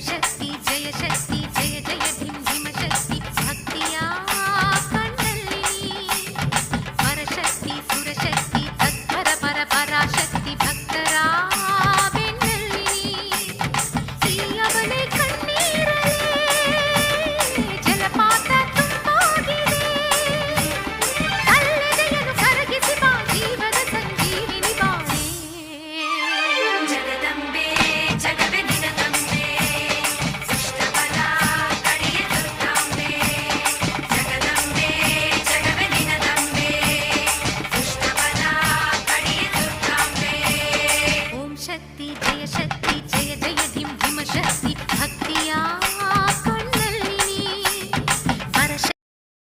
Shakti, Jaya Shakti. శక్తి జయ జయ ధిం ధిమ శక్తి